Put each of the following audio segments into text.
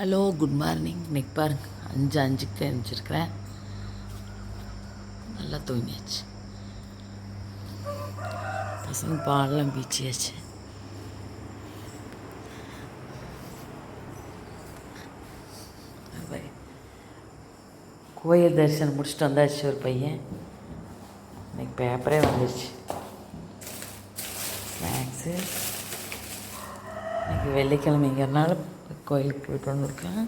Hello good morning இன்னைக்கு பாருங்க அஞ்சு அஞ்சுக்கு எழுந்திருக்கிறேன் நல்லா தூங்கியாச்சு. பசங்க பாலெலாம் பீச்சியாச்சு. கோயில் தரிசனம் முடிச்சுட்டு வந்தாச்சு ஒரு பையன். இன்னைக்கு பேப்பரே வந்துடுச்சு தேங்க்ஸு இன்னைக்கு வெள்ளிக்கிழமைங்கிறனால கோயிலுக்கு போயிட்டு வந்துருக்கேன்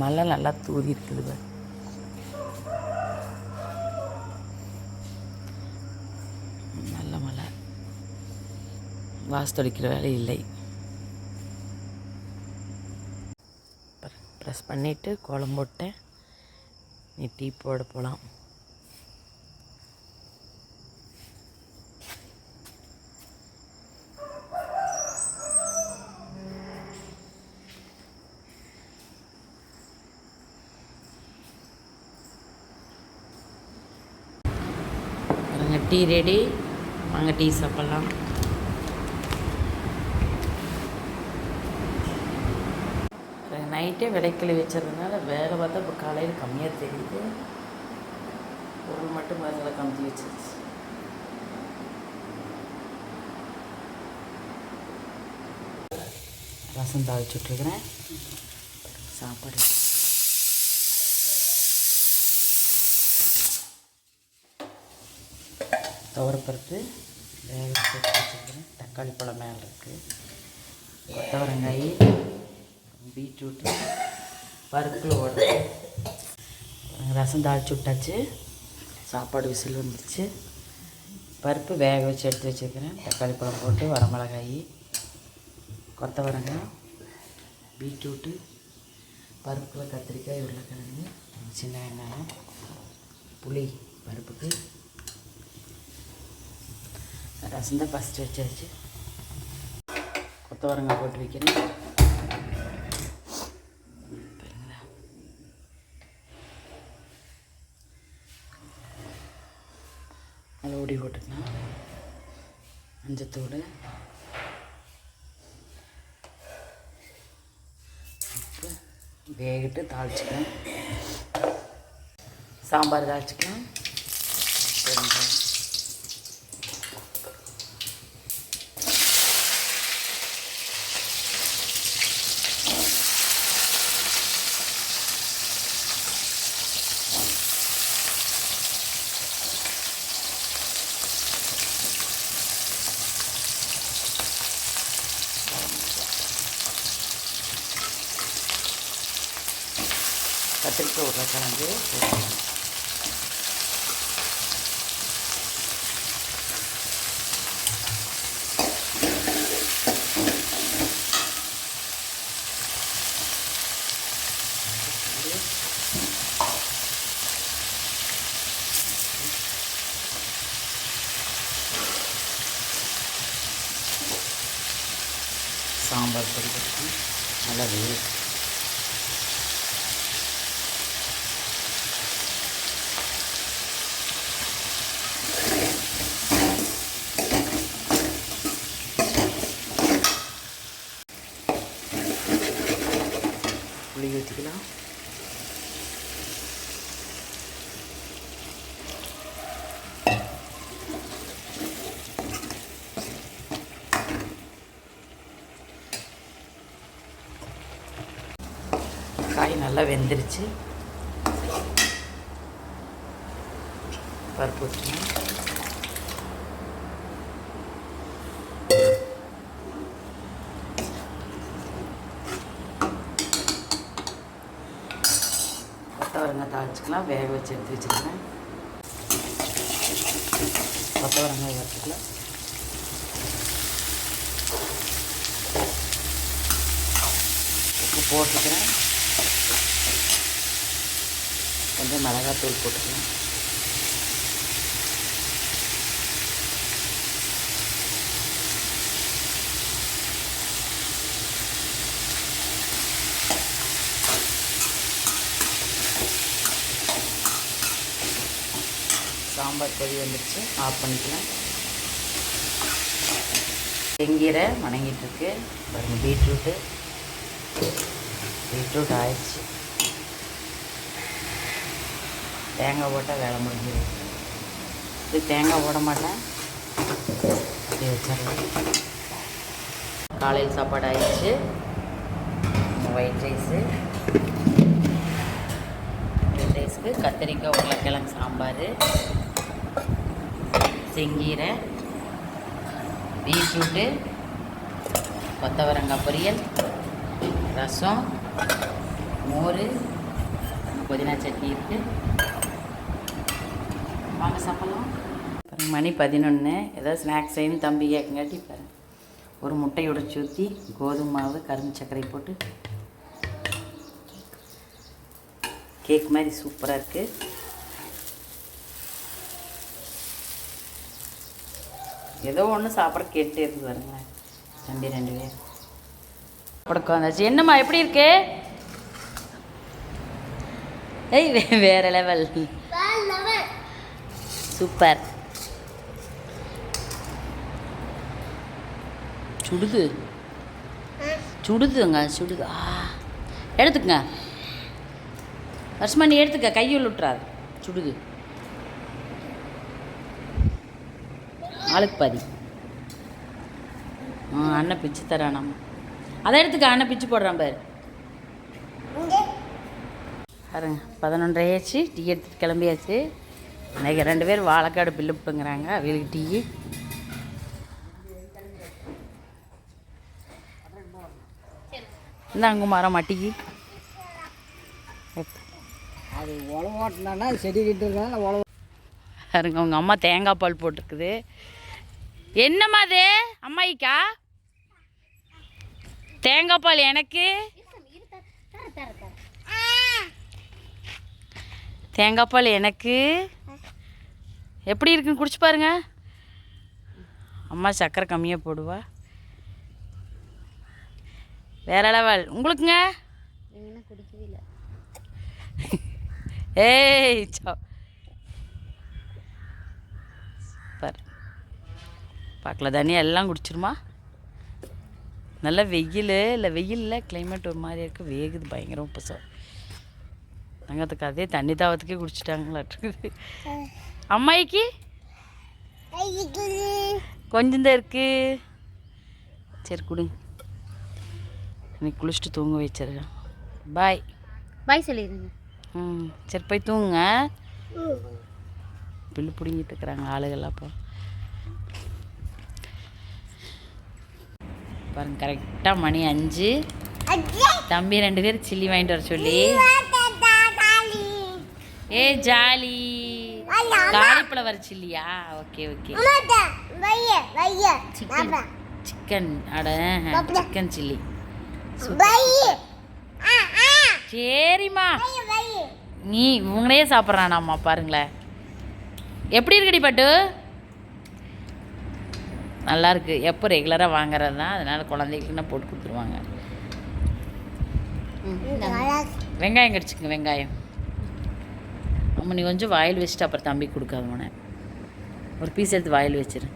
மழை நல்லா தூதி இருக்குது நல்ல மழை வாசு தொடைக்கிற வேலை இல்லை. ப்ரெஸ் பண்ணிவிட்டு கோலம் போட்டேன். நீ டீ போட போகலாம் டீ ரெடி. வாங்க டீ சாப்பிட்லாம். நைட்டே விடைக்கிளி வச்சதுனால வேலை பார்த்தா இப்போ காலையில் கம்மியாக தெரியுது. பொருள் மட்டும் பாருங்களா கம்மி வச்சிருச்சு. ரசம் தாளிச்சுட்ருக்குறேன் சாப்பாடு. துவரப்பருப்பு வேக வச்சுருக்கிறேன். தக்காளி பழம் மேலே இருக்குது கொத்தவரங்காய் பீட்ரூட்டு பருப்பில் ஓட ரசம் தாளிச்சு விட்டாச்சு. சாப்பாடு விசில் வந்துருச்சு. பருப்பு வேக வச்சு எடுத்து வச்சுருக்கிறேன். தக்காளி பழம் போட்டு வரமிளகாய் கொத்தவரங்காய் பீட்ரூட்டு பருப்பில் கத்திரிக்காய் உருளைக்கிழங்கு சின்ன வெங்காயம் புளி பருப்புக்கு. ரசம் தான் ஃபஸ்ட்டு வச்சாச்சு. கொத்தவரங்காய் போட்டு வைக்கிறேன் பாருங்களா. அதில் ஓடி போட்டுக்கலாம் மஞ்சத்தூள் உப்பு வேகிட்டு தாளிச்சிக்கலாம். சாம்பார் தாளிச்சிக்கலாம். பெருங்காயம் கத்திரிக்காய் உருளைக்கிழங்கு போட்டுக்கலாம். சாம்பார் பொடி போட்டு நல்லா வேக புளி ஊற்றிக்கலாம் காய் நல்லா வெந்துருச்சு. பருப்பு ஊற்றணும் கொத்தவரங்காய் வேக வச்சு எடுத்து வச்சுருக்கேன். கொத்தவரங்காய் வச்சுக்கலாம் உப்பு போட்டுக்கிறேன். கொஞ்சம் மிளகாத்தூள் போட்டுக்கலாம். சாம்பார் கொதி வந்துடுச்சு ஆஃப் பண்ணிக்கலாம். செங்கீரை வணங்கிட்டுருக்கு. பாருங்கள் பீட்ரூட்டு. பீட்ரூட் ஆயிடுச்சு. தேங்காய் போட்டால் வேலை முடிஞ்சிடும். இது தேங்காய் போட மாட்டேன். அப்படி வச்சிடலாம். காலையில் சாப்பாடு ஆயிடுச்சு. ஒயிட் ரைஸு ஒயிட் ரைஸ்க்கு கத்திரிக்காய் உருளைக்கிழங்கு சாம்பார். செங்கீரை பீட்ரூட்டு கொத்தவரங்காய் பொரியல் ரசம் மோர் புதினா சட்னி இருக்குது வாங்க சாப்பிட்லாம். மணி பதினொன்று ஏதாவது ஸ்நாக்ஸ் செய்யணும் தம்பி கேட்குங்காட்டி பாருங்கள் ஒரு முட்டை சுற்றி ஊற்றி கோதுமை மாவு கரும்பு சர்க்கரை போட்டு. கேக் மாதிரி சூப்பராக இருக்குது ஏதோ ஒன்று சாப்பிட கேட்டே இருக்கு பாருங்களேன். தம்பி ரெண்டு பேர். சாப்பிட உட்காந்தாச்சு என்னம்மா எப்படி இருக்கு? ஏய் வேற லெவல் சூப்பர் சுடுது. சுடுதுங்க சுடுது. ஆ எடுத்துக்கங்க. வருஷமா நீ எடுத்துக்க கையில் விட்டுறாது சுடுது. ஆளுக்கு பாதி. ஆ அண்ணன் பிச்சு தரானாம். அதை எடுத்துக்க அண்ணன் பிச்சு போடுறான் பாரு. பாருங்க பதினொன்றரை ஆச்சு டீ எடுத்துட்டு கிளம்பியாச்சு. இன்னைக்கு ரெண்டு பேர் வாழைக்காடு பில்லுப்புங்கிறாங்க அவங்களுக்கு டீ. இந்தாங்க மரம் மட்டிக்கு அது உழவு ஓட்டினா செடி கிட்டுறதுனால உழவு. பாருங்க உங்கள் அம்மா தேங்காய் பால் போட்டிருக்குது. என்னம்மா அது? அம்மாயிக்கா? தேங்காய் பால் எனக்கு? தேங்காய் பால் எனக்கு? எப்படி இருக்குன்னு குடிச்சு பாருங்க. அம்மா சக்கரை கம்மியாக போடுவா. வேற லெவல். உங்களுக்குங்க? குடிக்கவே இல்லை. ஏய் சோ பார் பார்க்கல. தண்ணி எல்லாம் குடிச்சிருமா? நல்ல வெயில். இல்லை வெயிலில் கிளைமேட் ஒரு மாதிரி இருக்குது வேகுது பயங்கரம் உப்பசம் தங்கத்துக்கு அதே தண்ணி தாவத்துக்கே குடிச்சிட்டாங்களாட்டுருக்குது அம்மாயிக்கு? கொஞ்சம் தான் இருக்கு. சரி கொடுங்க இன்னைக்கு குளிச்சுட்டு தூங்க வச்சிடுறேன் பாய் பாய் சொல்லிடுங்க ம் சரி போய் தூங்குங்க. பில்லு பிடுங்கிட்டு இருக்கிறாங்க ஆளுகள் அப்போ பாருங்க கரெக்டாக மணி அஞ்சு. தம்பி ரெண்டு பேரும் சில்லி வாங்கிட்டு வர சொல்லி. ஏ jolly. Cauliflower சில்லியா? Okay okay. Chicken அட சிக்கன் சில்லி. சரிம்மா. நீ இவங்களே சாப்பிட்றானாம்மா பாருங்களேன். எப்படி இருக்குடி பட்டு? நல்லாயிருக்கு எப்போ ரெகுலராக வாங்குறது தான் அதனால் குழந்தைகளுக்குன்னா போட்டு கொடுத்துருவாங்க. வெங்காயம் கடிச்சுங்க வெங்காயம். அம்மா நீ கொஞ்சம் வாயில் வச்சுட்டு அப்புறம் தம்பி கொடுக்காது உன ஒரு பீஸ் எடுத்து வாயில் வச்சிரு.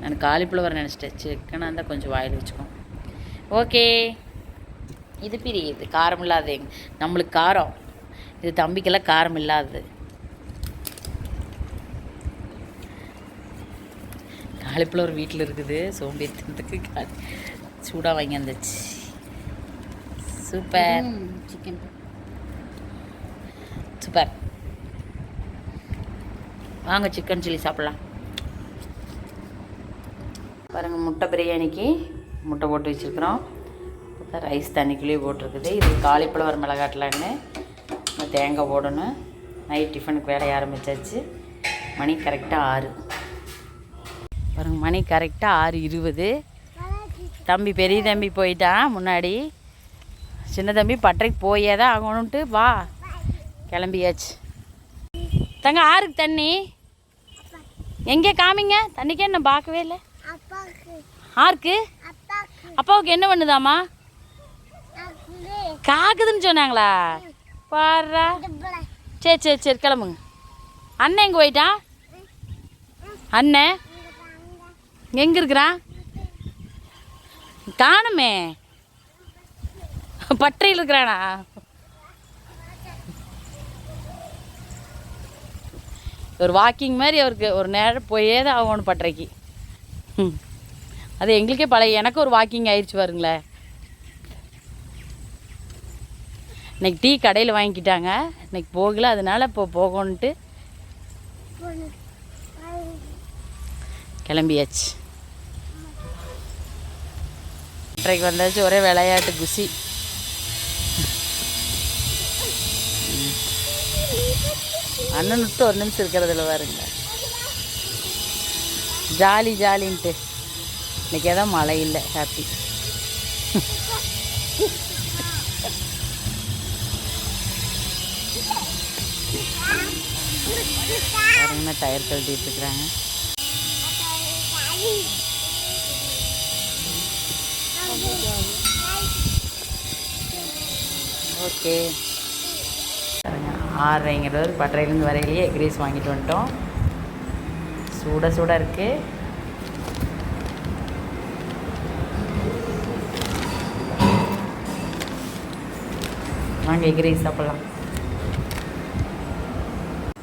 நான் காலிஃப்ளவர் நினச்சிட்டேன். சிக்கனாக இருந்தால் கொஞ்சம் வாயில் வச்சுக்கோ. ஓகே. இது பிரியுது. காரம் இல்லாத நம்மளுக்கு காரம். இது தம்பிக்கெல்லாம் காரம் இல்லாதது. காலிஃப்ளவர் வீட்டில் இருக்குது. சோம்பேறித்தனத்துக்கு சூடாக வாங்கி வந்துச்சு. சூப்பர். Chicken super. வாங்க சிக்கன் சில்லி சாப்பிட்லாம். பாருங்கள் முட்டை பிரியாணிக்கு முட்டை போட்டு வச்சுருக்குறோம். ரைஸ் தண்ணிக்குள்ளேயே போட்டிருக்குது. இது காலிஃப்ளவர் மிளகாட்டலான்னு தேங்காய் போடணும். நைட் டிஃபனுக்கு வேலைய ஆரம்பிச்சாச்சு. மணி கரெக்டாக ஆறு. பாருங்க மணி கரெக்டாக ஆறு இருபது. தம்பி பெரிய தம்பி போயிட்டான் முன்னாடி. சின்ன தம்பி பட்டறைக்கு போயே தான் ஆகணுன்ட்டு வா. கிளம்பியாச்சு. தங்க ஆறுக்கு தண்ணி. எங்கே காமிங்க? தண்ணிக்கே நான் பார்க்கவே இல்லை. ஆருக்கு அப்பாவுக்கு என்ன பண்ணுதாம்மா? காக்குதுன்னு சொன்னாங்களா? பாடுறா சரி சரி சரி கிளம்புங்க. அண்ணன் எங்கே போயிட்டான் அண்ணன்? எங்கே இருக்கிறான் காணுமே. பற்றையில் இருக்கிறானா? ஒரு வாக்கிங் மாதிரி அவருக்கு ஒரு நேரம் போயே தான் ஆகணும் பட்டறைக்கு. அது எங்களுக்கே பழைய எனக்கு ஒரு வாக்கிங் ஆயிடுச்சு பாருங்களேன் இன்னைக்கு டீ கடையில் வாங்கிக்கிட்டாங்க. இன்னைக்கு போகல அதனால இப்போ போகணுன்ட்டு கிளம்பியாச்சு. பட்டறைக்கு வந்தாச்சு ஒரே விளையாட்டு குசி. அண்ணன் விட்டு ஒரு நிமிஷம் இருக்கிறதுல பாருங்க. ஜாலி ஜாலின்ட்டு. இன்னைக்கு ஏதோ மழை இல்லை ஹாப்பி பாருங்கன்னா டயர் கழட்டிட்டு இருக்கிறாங்க. ஓகே. ஆறுங்கிறது ஆறரைங்கிறது பட்டறையிலேருந்து வரையிலேயே எக்ரீஸ் வாங்கிட்டு வந்துட்டோம். சூட சூட இருக்கு. வாங்க எக்ரீஸ் சாப்பிட்லாம்.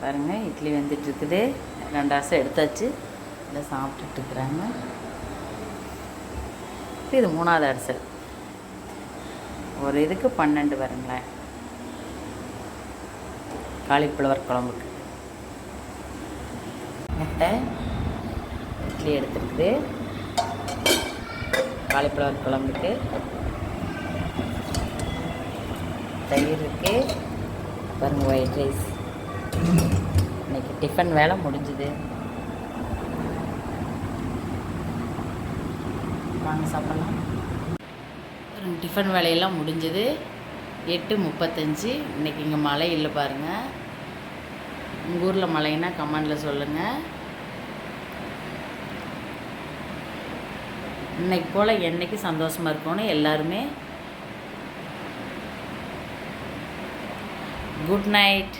பாருங்க இட்லி வந்துட்டு இருக்குது ரெண்டு எடுத்தாச்சு. இதை சாப்பிட்டுட்டு இருக்கிறாங்க. இது மூணாவது அரிசல். ஒரு இதுக்கு பன்னெண்டு வருங்களேன். காலிஃப்ளவர் குழம்புக்கு. முட்டை இட்லி எடுத்துருக்குது. காலிஃப்ளவர் குழம்புக்கு. தயிர் இருக்குது பாருங்க ஒயிட் ரைஸ் இன்னைக்கு டிஃபன் வேலை முடிஞ்சுது. வாங்க சாப்பிட்லாம். டிஃபன் வேலையெல்லாம் முடிஞ்சது. எட்டு முப்பத்தஞ்சு. இன்றைக்கி இங்கே மழை இல்லை பாருங்கள் உங்கள் ஊரில் மழைன்னா கமெண்டில் சொல்லுங்கள் இன்னைக்கு போல் என்றைக்கு சந்தோஷமாக இருக்கணும் எல்லாருமே குட் நைட்